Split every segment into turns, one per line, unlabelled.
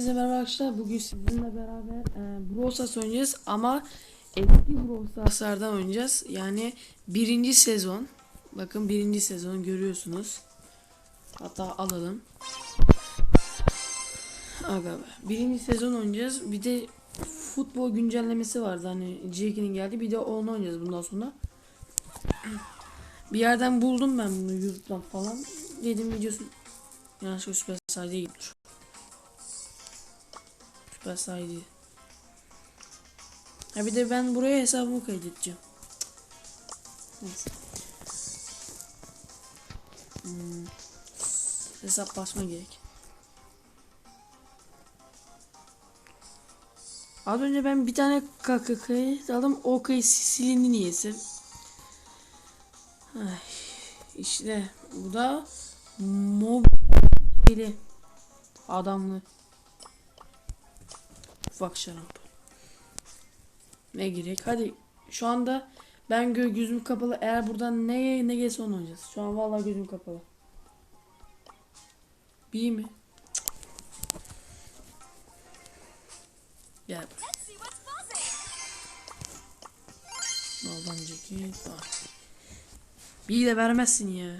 Herkese merhaba arkadaşlar. Bugün sizinle beraber e, Brawl oynayacağız ama eski Brawl Stars'lardan oynayacağız. Yani birinci sezon. Bakın birinci sezon görüyorsunuz. Hatta alalım. Aga be. Birinci sezon oynayacağız. Bir de futbol güncellemesi vardı. Hani Jackie'nin geldi. Bir de onu oynayacağız bundan sonra. Bir yerden buldum ben bunu YouTube'dan falan. Dedim videosu yanlışlıkla süper sadece gidiyor. Süper saydı. Ha bir de ben buraya hesabımı kaydedeceğim. Hmm. Hesap basma gerek. Az önce ben bir tane KKK'yı aldım. O kayı silindi niyeyse. Ay, işte bu da mobil adamlı ufak şarap. Ne gerek? Hadi şu anda ben gö gözüm kapalı. Eğer buradan ne ne gelse onu oynayacağız. Şu an vallahi gözüm kapalı. Bir mi? Gel. Baldan ceket var. Bir de vermezsin ya.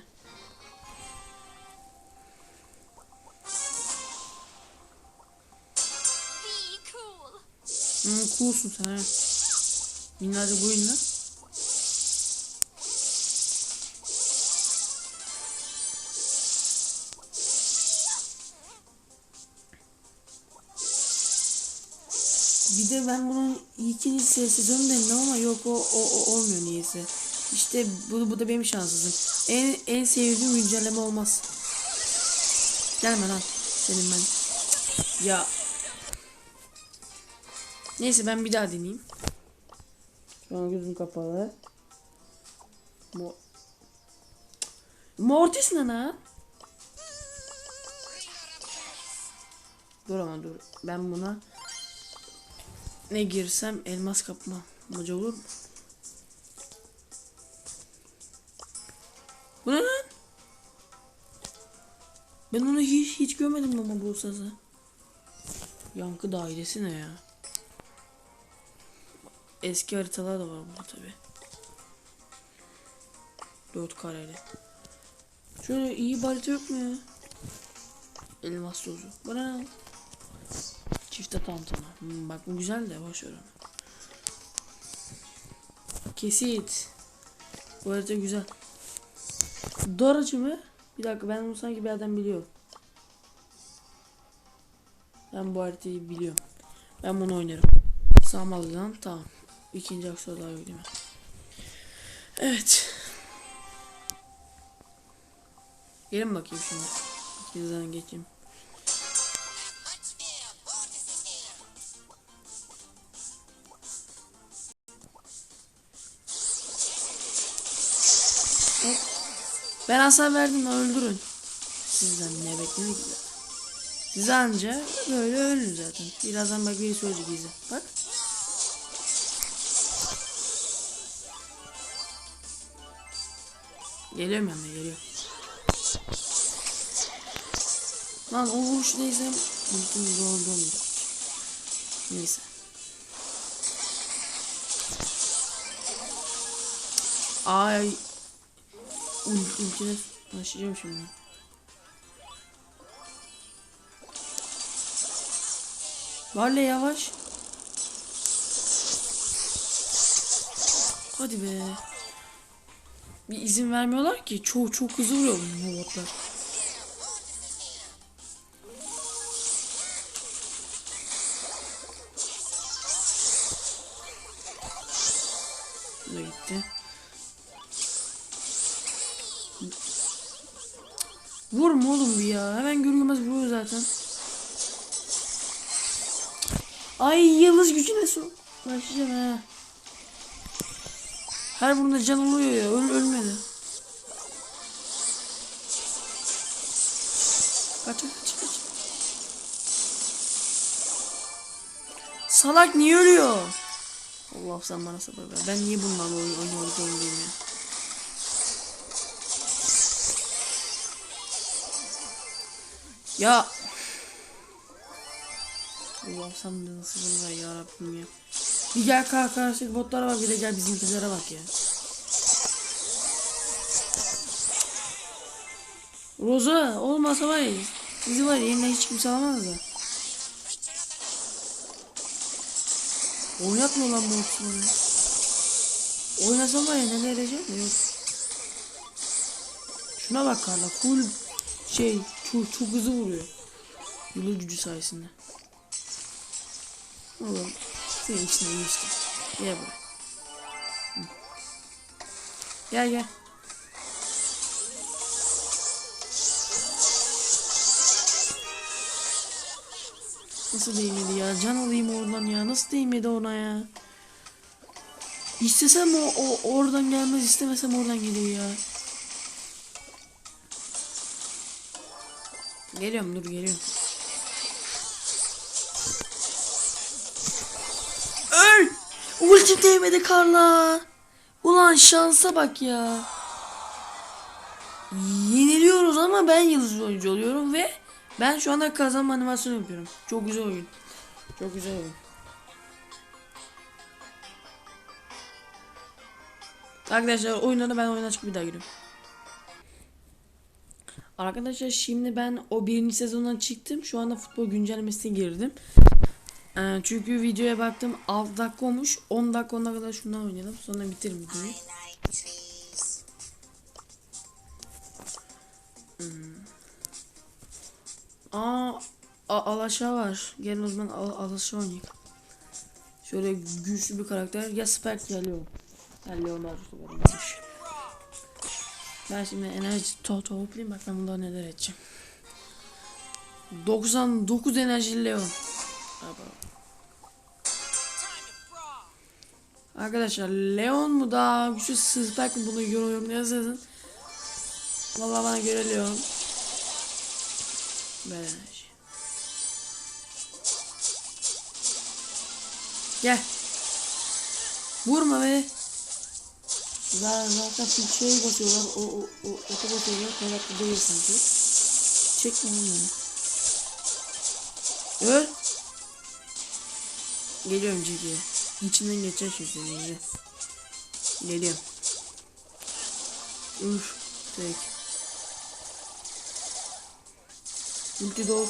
Hmm, coolsun sen ha. Minnacık oyunla. Bir de ben bunun ikinci sezonu denedim ama yok o, o, o olmuyor niyeyse. İşte bu, bu da benim şanssızım. En, en sevdiğim güncelleme olmaz. Gelme lan senin ben. Ya Neyse ben bir daha deneyeyim. Şu an gözüm kapalı. Mo Mortis ne lan? Dur ama dur. Ben buna ne girsem elmas kapma. Moca olur mu? Bu ne lan? Ben onu hiç hiç görmedim ama bu sazı. Yankı dairesi ne ya? Eski haritalar da var burada tabi. Dört kareli. Şöyle iyi bir harita yok mu ya? Elmas tozu. Bana ne? Çifte tantana. Hmm, bak bu güzel de boş ver onu. Kesit. Bu harita güzel. Doracı mı? Bir dakika ben bunu sanki bir yerden biliyorum. Ben bu haritayı biliyorum. Ben bunu oynarım. Samalı'dan tamam. İkinci aksalar yok değil mi? Evet. Gelin bakayım şimdi. İkinizden geçeyim. Ben hasar verdim öldürün. Sizden ne beklemek. Siz anca böyle ölün zaten. Birazdan bak biri söyleyecek bize. Bak. Geliyorum yanına geliyorum. Lan o vuruş neyse ultim zorlu oldu. Neyse. Ay. Ult ultine başlayacağım şimdi. Varle yavaş. Hadi be. Bir izin vermiyorlar ki. Çok çok hızlı vuruyor bu botlar. Bu gitti. Vurma oğlum bir ya. Hemen görüyormaz vuruyor zaten. Ay yıldız gücüne su. Başlayacağım ha. Her vurunda can oluyor ya. Öl ölmedi. Kaç kaç kaç. Salak niye ölüyor? Allah sen bana sabır ver. Ben niye bunlarla oyun oynuyorum ya? Ya Allah sen de nasıl bunu ver ya ya. Bir gel kar karşıdaki botlara bak bir de gel bizimkilere bak ya. Roza olmasa var ya sizi var ya hiç kimse alamaz da. Oynatmıyor lan bu opsiyonu. Oynasam var ya neler edeceğim de yok. Şuna bak Karla full şey çok, çok hızlı vuruyor. Yılı gücü sayesinde. Oğlum senin içine geçti. Gel buraya. Gel gel. Nasıl değmedi ya? Can alayım oradan ya. Nasıl değmedi ona ya? İstesem o, o oradan gelmez, istemesem oradan geliyor ya. Geliyorum dur geliyorum. Ultim değmedi Karla. Ulan şansa bak ya. Yeniliyoruz ama ben yıldız oyuncu oluyorum ve ben şu anda kazanma animasyonu yapıyorum. Çok güzel oyun. Çok güzel oyun. Arkadaşlar oyunları ben oyuna çıkıp bir daha giriyorum. Arkadaşlar şimdi ben o birinci sezondan çıktım. Şu anda futbol güncellemesine girdim. Ee, çünkü videoya baktım 6 dakika olmuş. 10 dakika 10 kadar şundan oynayalım. Sonra bitirin videoyu. Hmm. Aa, Alaşa var. Gelin o zaman Al- Alaşa oynayalım. Şöyle güçlü bir karakter. Ya Spike ya Leon. Ya Leonardo varmış. Ben şimdi enerji to toplayayım bak ben bundan neler edeceğim. 99 enerji Leon. Baba. Arkadaşlar Leon mu daha güçlü Spike mi bunu yorum yazın. Vallahi bana göre Leon. Enerji. Gel. Vurma be. Zaten, zaten bir şey basıyorlar. O o o oto basıyorlar. Meraklı değil sanki. Çekme beni. Öl. Geliyorum ciddiye. İçinden geçer seni. Geliyorum. Üf. Tek. Ulti dol.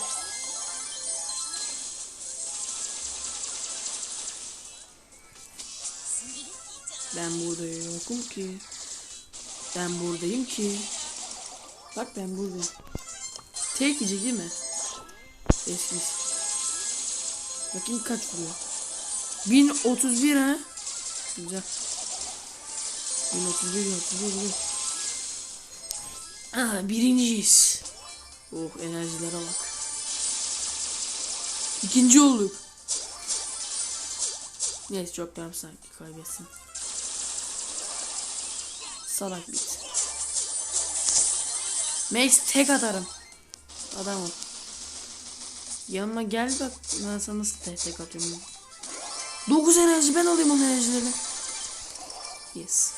Ben burada yokum ki. Ben buradayım ki. Bak ben buradayım. Tek yiyecek değil mi? Eski. Bakayım kaç vuruyor. 1031 ha. Güzel. 1031 31 31. Aa birinciyiz. Oh enerjilere bak. İkinci olduk. Neyse çok da sanki kaybetsin. Salak bit. Max tek atarım. Adamım. Yanıma gel bak ben sana nasıl tek tek atıyorum. 9 enerji ben alayım onun enerjilerini. Yes.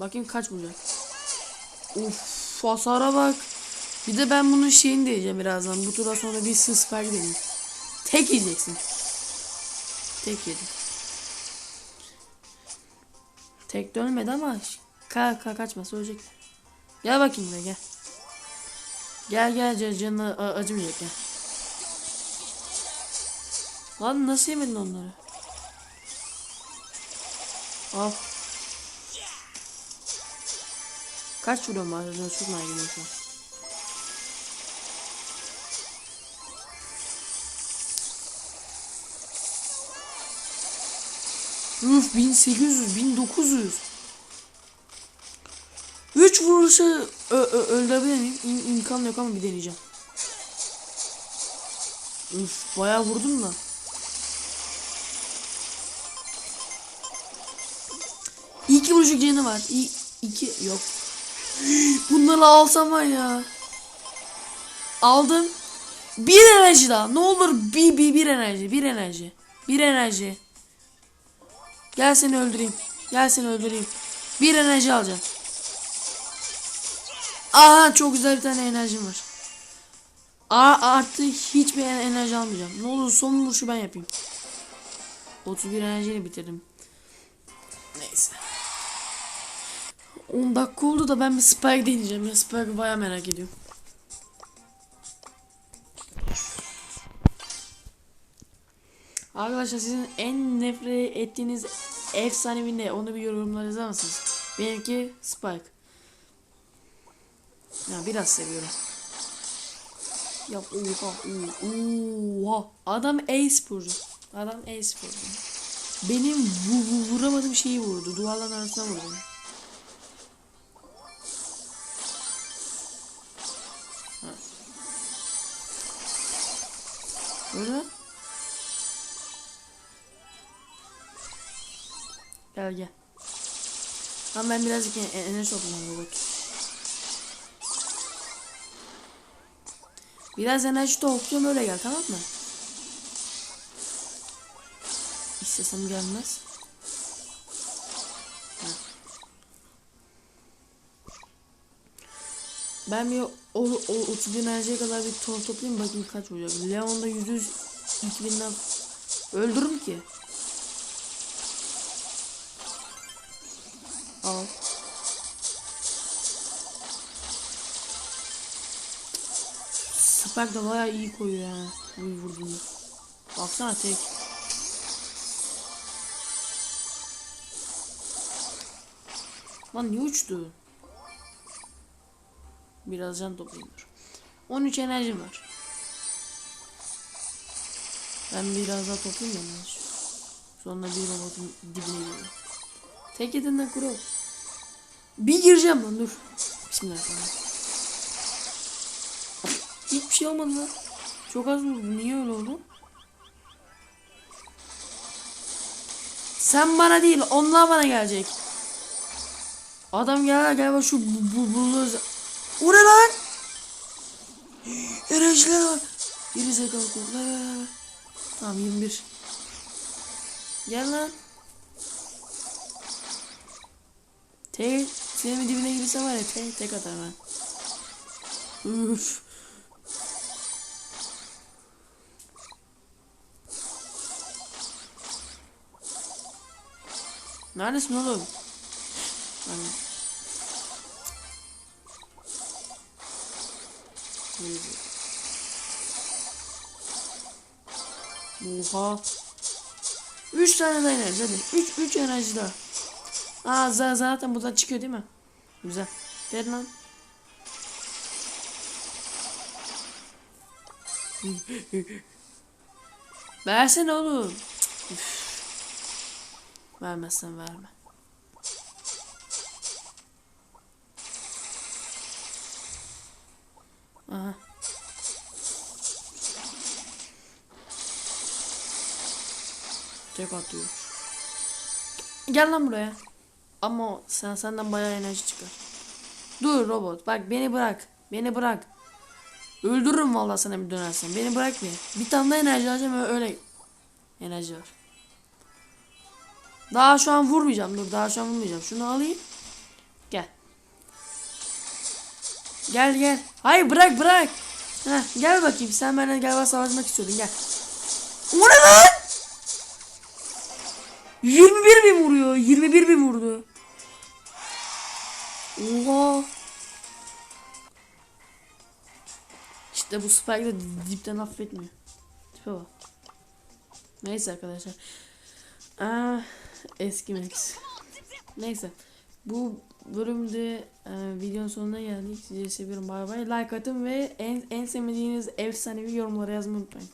Bakayım kaç vuracak. Uf hasara bak. Bir de ben bunun şeyini diyeceğim birazdan. Bu turdan sonra bir spike deneyim. Tek yiyeceksin. Tek yedim. Tek dönmedi ama ka ka kaçmasa. Gel bakayım be gel. Gel gel can canına a- acımayacak gel. Lan nasıl yemedin onları? Al. Kaç vuruyorum var? Çok merak ediyorum şu an. Üf 1800 1900 3 vuruşa ö- ö- öldürebilir miyim? İm- imkan yok ama bir deneyeceğim. Üf bayağı vurdum da. İki vuruşluk canı var. İ iki yok. Bunları alsam var ya. Aldım. Bir enerji daha. Ne olur bir, bir, bir enerji. Bir enerji. Bir enerji. Gel seni öldüreyim. Gel seni öldüreyim. Bir enerji alacağım. Aa çok güzel bir tane enerjim var. A artı hiçbir enerji almayacağım. Ne olur son vuruşu ben yapayım. 31 enerjiyle bitirdim. Neyse. 10 dakika oldu da ben bir Spike deneyeceğim. Ya Spike'ı baya merak ediyorum. Arkadaşlar sizin en nefret ettiğiniz efsanevi ne? Onu bir yorumlara yazar mısınız? Benimki Spike. Ya biraz seviyorum. Ya oha oha. Adam e-sporcu. Adam e-sporcu. Benim vu, vu- vuramadığım şeyi vurdu. Duvarların arasına vurdu. Ha. Gel gel. Tamam ben birazcık en- enerji toplamam robot. Biraz enerji topluyorum öyle gel tamam mı? İstesem gelmez. Ben bir o, o 30 enerjiye kadar bir ton toplayayım bakayım kaç olacak. Leon'da 100 2000'den öldürür ki. Spark da bayağı iyi koyuyor ha. Bu vurduğunu. Baksana tek. Lan niye uçtu? Biraz can toplayayım dur. 13 enerjim var. Ben biraz daha toplayayım da. Sonra bir robotun dibine giriyorum. Tek yedinden kuru. Bir gireceğim lan dur. Bismillahirrahmanirrahim. Şey olmadı lan. Çok az vurdu. Niye öyle oldu? Sen bana değil, onlar bana gelecek. Adam gel gel bak şu bu bu bu O ne lan? Enerjiler var. Geri. Tamam 21. Gel lan. Tek senin dibine girse var ya tek tek atar ben. Üf. Neredesin oğlum? Hani. Oha. Üç tane daha enerji hadi. Üç, üç enerji daha. Aa za- zaten buradan çıkıyor değil mi? Güzel. Ver lan. Versene oğlum. Vermezsen verme. Aha. Tek atıyor. Gel lan buraya. Ama sen senden bayağı enerji çıkar. Dur robot. Bak beni bırak. Beni bırak. Öldürürüm vallahi sana bir dönersen. Beni bırak bir. Tane enerji alacağım öyle. Enerji var. Daha şu an vurmayacağım. Dur daha şu an vurmayacağım. Şunu alayım. Gel. Gel gel. Hayır bırak bırak. Heh, gel bakayım. Sen benimle galiba savaşmak istiyordun. Gel. O ne lan? 21 bin vuruyor. 21 bin vurdu. Oha. İşte bu Spike de dipten affetmiyor. Tipe bak. Neyse arkadaşlar. Aa, eski Max. Neyse. Bu bölümde e, videonun sonuna geldik. Sizi seviyorum. Bay bay. Like atın ve en, en sevmediğiniz efsanevi yorumlara yazmayı unutmayın.